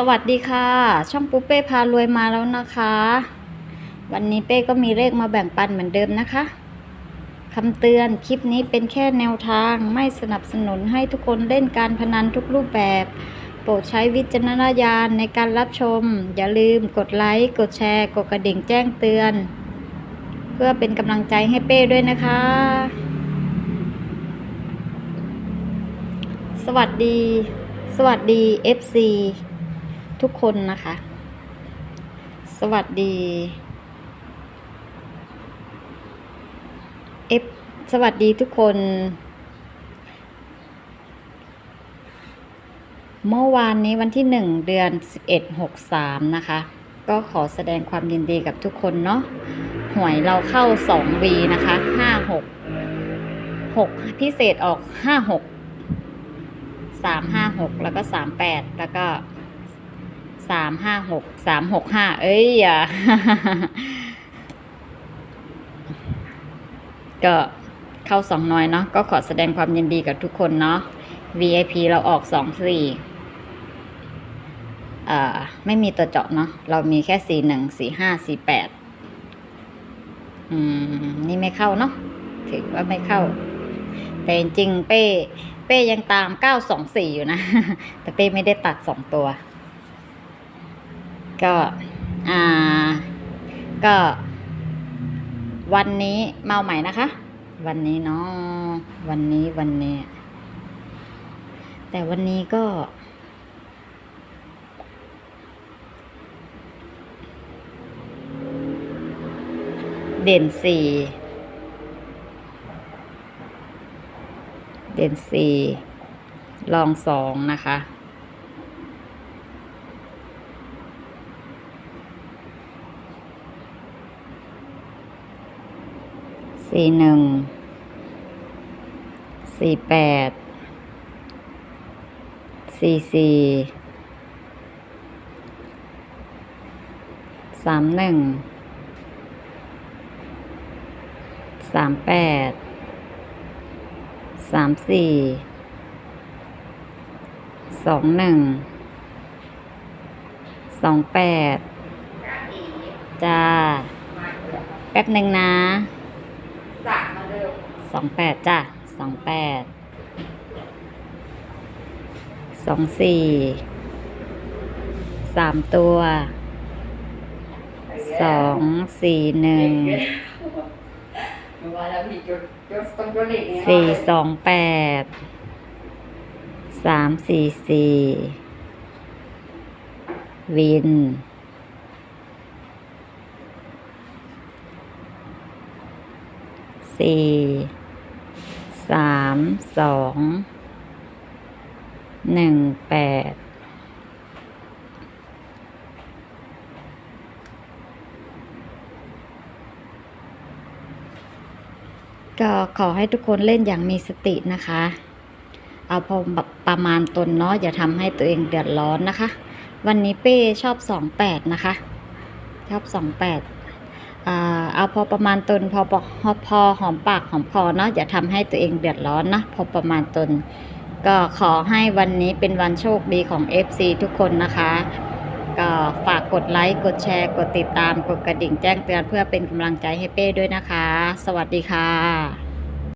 สวัสดีค่ะ ช่องปุ๊เป้พารวยมาแล้วนะคะ วันนี้เป้ก็มีเลขมาแบ่งปันเหมือนเดิมนะคะคำเตือนคลิปนี้เป็นแค่แนวทางไม่สนับสนุนให้ทุกคนเล่นการพนันทุกรูปแบบ โปรดใช้วิจารณญาณในการรับชม อย่าลืมกดไลค์กดแชร์ กดกระดิ่งแจ้งเตือน เพื่อเป็นกำลังใจให้เป้ด้วยนะคะ สวัสดี สวัสดี FC ทุกคนนะคะ สวัสดีเอฟสวัสดีทุกคน เมื่อวานนี้วันที่หนึ่งเดือนสิบเอ็ดหกสามนะคะ ก็ขอแสดงความยินดีกับทุกคนเนาะหวยเราเข้าสองวีนะคะห้าหกหกพิเศษออกห้าหกสามห้าหกแล้วก็สามแปดแล้วก็ สามห้าหกสามหกห้าเอ้ยอะก็เข้าสองน้อยเนาะก็ขอแสดงความยินดีกับทุกคนเนาะ VIP เราออกสองสี่ไม่มีตัวเจาะเนาะเรามีแค่สี่หนึ่งสี่ห้าสี่แปดอืม นี่ไม่เข้าเนาะถือว่าไม่เข้า แต่จริงเป้ เป้ยังตามเก้าสองสี่อยู่นะ แต่เป้ไม่ได้ตัดสองตัว ก็อ่าก็ วันนี้เมาใหม่นะคะ วันนี้เนาะวันนี้วันนี้ แต่วันนี้ก็ เด่นสี่เด่นสี่ลองสองนะคะ สี่หนึ่ง สี่แปด สี่สี่ สามหนึ่ง สามแปด สามสี่ สองหนึ่ง สองแปด จ้า แป๊บหนึ่งนะ องแปดจ้ะสองแปดสองสี่สามตัวสองสี่หนึ่งสี่สองแปดสามสี่สี่วินสี่ สามสองหนึ่งแปดก็ขอให้ทุกคนเล่นอย่างมีสตินะคะ เอาพอแบบประมาณตนเนาะอย่าทำให้ตัวเองเดือดร้อนนะคะ วันนี้เป้ชอบสองแปดนะคะ ชอบสองแปด เอาพอประมาณตนพอพอพอหอมปากหอมคอเนาะอย่าทำให้ตัวเองเดือดร้อนนะพอประมาณตน ก็ขอให้วันนี้เป็นวันโชคดีของ FC ทุกคนนะคะ ก็ฝากกดไลค์กดแชร์ กดติดตามกดกระดิ่งแจ้งเตือนเพื่อเป็นกำลังใจให้เป้ด้วยนะคะ สวัสดีค่ะ